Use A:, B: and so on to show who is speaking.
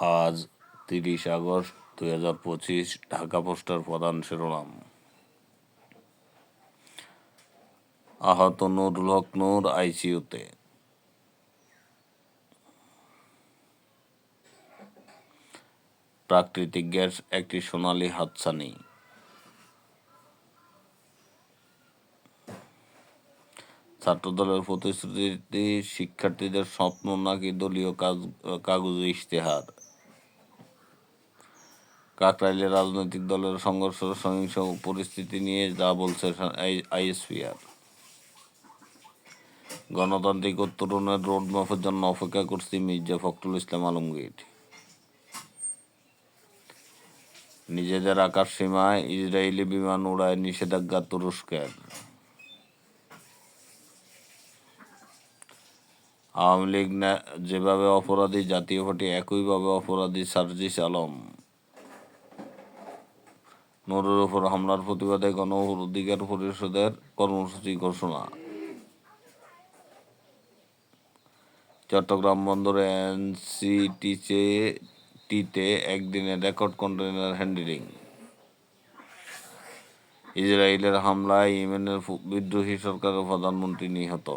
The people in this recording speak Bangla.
A: আজ তিরিশ আগস্ট দুই হাজার পঁচিশ, ঢাকা পোস্টার প্রধান শিরোনাম। আহত নুরুল হক নূর প্রাকৃতিক গ্যাস, একটি সোনালী হাতছানি। ছাত্রদলের প্রতিশ্রুতি শিক্ষার্থীদের স্বপ্ন নাকি দলীয় কাজ কাগজে ইশতেহার? কাকরাইলে রাজনৈতিক দলের সংঘর্ষ, সহিংস পরিস্থিতি নিয়ে যা বলছে আইএসপিআর। গণতান্ত্রিক উত্তরণের রোডম্যাপের জন্য অপেক্ষা করছি মির্জা ফখরুল ইসলাম আলমগীর। নিজেদের আকাশ সীমায় ইসরায়েলি বিমান উড়ায় নিষেধাজ্ঞা তুরস্কের। আওয়ামী লীগ যেভাবে অপরাধী, জাতীয় পার্টি একইভাবে অপরাধী সার্জিস আলম। নুরের ওপর হামলার প্রতিবাদে গণ অধিকার পরিষদের কর্মসূচি ঘোষণা। চট্টগ্রাম বন্দরে এনসিটিতে একদিনে রেকর্ড কন্টেনার হ্যান্ডেলিং। ইসরায়েলের হামলায় ইমেনের বিদ্রোহী সরকারের প্রধানমন্ত্রী নিহত।